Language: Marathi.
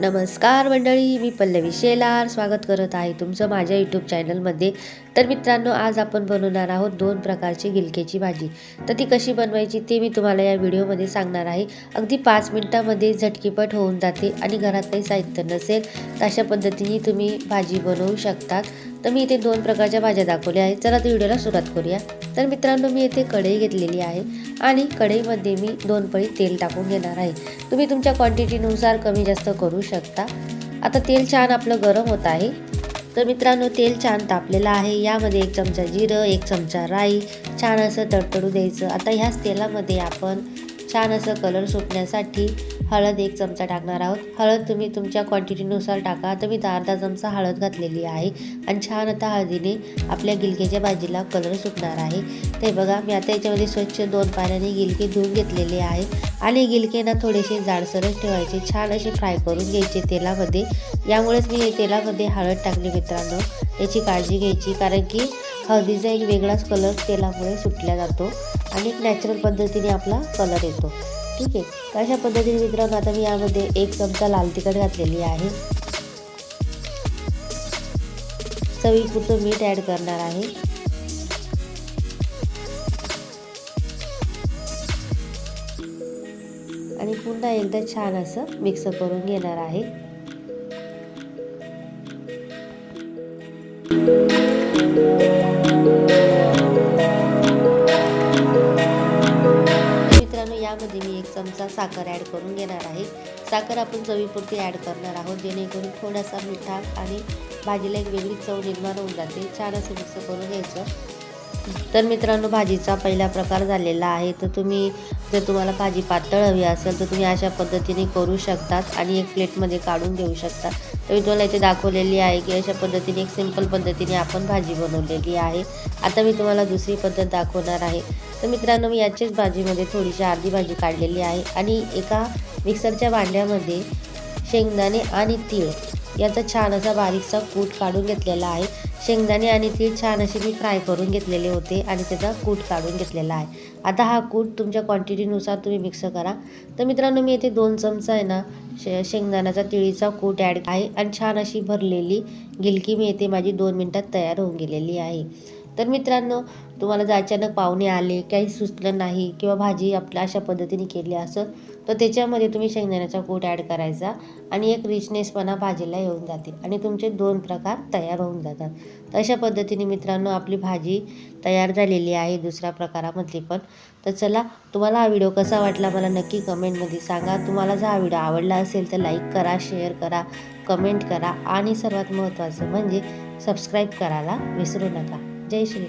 नमस्कार मंडळी मी पल्लवी शेलार. स्वागत करत आहे तुमचं माझ्या यूट्यूब चॅनलमध्ये तर मित्रांनो आज आपण बनवणार आहोत दोन प्रकारची गिलकेची भाजी. तर ती कशी बनवायची ते मी तुम्हाला या व्हिडिओमध्ये सांगणार आहे. अगदी पाच मिनटामध्ये झटकीपट होऊन जाते आणि घरात काही साहित्य नसेल तर अशा पद्धतीने तुम्ही भाजी बनवू शकतात. तर मी इथे दोन प्रकारच्या भाज्या दाखवल्या आहेत. चला तर व्हिडिओला सुरुवात करूया. तर मित्रांनो मी इथे कढई घेतलेली आहे आणि कढईमध्ये मी दोन पळी तेल टाकून घेणार आहे. तुम्ही तुमच्या क्वांटिटीनुसार कमी जास्त करू शकता. आता तेल छान आपलं गरम होत आहे. तर मित्रांनो तेल छान तापलेलं आहे. यामध्ये एक चमचा जिरं एक चमचा राई छान असं तडतडू द्यायचं. आता ह्याच तेलामध्ये आपण छान असं कलर सुटण्यासाठी हळद एक चमचा टाकणार आहोत. हळद तुम्ही तुमच्या क्वांटिटीनुसार टाका. तर मी दहा अर्धा चमचा हळद घातलेली आहे. आणि छान आता हळदीने आपल्या गिलक्याच्या भाजीला कलर सुटणार आहे. ते बघा मी आता याच्यामध्ये स्वच्छ दोन पाण्याने गिलके धुवून घेतलेले आहे. आणि गिलकेना थोडेसे जाडसरच ठेवायचे. छान असे फ्राय करून घ्यायचे तेलामध्ये. यामुळेच मी हे तेलामध्ये हळद टाकली मित्रांनो. याची काळजी घ्यायची. कारण की हळदीचा एक वेगळाच कलर तेलामुळे सुटला जातो आणि एक नॅचरल पद्धतीने आपला कलर येतो. ठीक आहे? तर अशा पद्धतीने मित्रांनो आता मी यामध्ये एक चमचा लाल तिखट घातलेली आहे. चवीपुरतं मीठ ॲड करणार आहे. आणि पुन्हा एकदा छान असं मिक्स करून घेणार आहे. यामध्ये मी एक चमचा साखर ॲड करून घेणार आहे. साखर आपण चवीपुरती ॲड करणार आहोत जेणेकरून थोडासा मिठा आणि भाजीला एक वेगळी चव निर्माण होऊन जाते. छान असं मिक्स करून घ्यायचं. तर मित्रांनो भाजीचा पहिला प्रकार झालेला आहे. तर तुम्ही जर तुम्हाला भाजी पातळ हवी असेल तर तुम्ही अशा पद्धतीने करू शकतात आणि एक प्लेटमध्ये काढून घेऊ शकता. तर मी तुम्हाला इथे दाखवलेली आहे की अशा पद्धतीने एक सिंपल पद्धतीने आपण भाजी बनवलेली आहे. आता मी तुम्हाला दुसरी पद्धत दाखवणार आहे. तर मित्रांनो मी याचीच भाजीमध्ये थोडीशी अर्धी भाजी काढलेली आहे आणि एका मिक्सरच्या भांड्यामध्ये शेंगदाणे आणि तीळ याचा छान असा बारीकसा कूट काढून घेतलेला आहे. शेंगदाणे आणि तीळ छान असे मी फ्राय करून घेतलेले होते आणि त्याचा कूट काढून घेतलेला आहे. आता हा कूट तुमच्या क्वांटिटीनुसार तुम्ही मिक्स करा. तर मित्रांनो मी इथे दोन चमचा आहे ना शे शेंगदाण्याचा तिळीचा कूट ॲड आहे आणि छान अशी भरलेली गिलकी मी येथे माझी दोन मिनटात तयार होऊन गेलेली आहे. तर मित्रांनो तुम्हाला जर अचानक पाहुणे आले काही सुचलं नाही किंवा भाजी आपल्या अशा पद्धतीने केली असं तर त्याच्यामध्ये तुम्ही शेंगदाण्याचा कूट ॲड करायचा आणि एक रिचनेसपणा भाजीला येऊन जाते आणि तुमचे दोन प्रकार तयार होऊन जातात. तर अशा पद्धतीने मित्रांनो आपली भाजी तयार झालेली आहे दुसऱ्या प्रकारामधली पण. तर चला तुम्हाला हा व्हिडिओ कसा वाटला मला नक्की कमेंटमध्ये सांगा. तुम्हाला जर हा व्हिडिओ आवडला असेल तर लाईक करा शेअर करा कमेंट करा आणि सर्वात महत्त्वाचं म्हणजे सबस्क्राईब करायला विसरू नका. 这是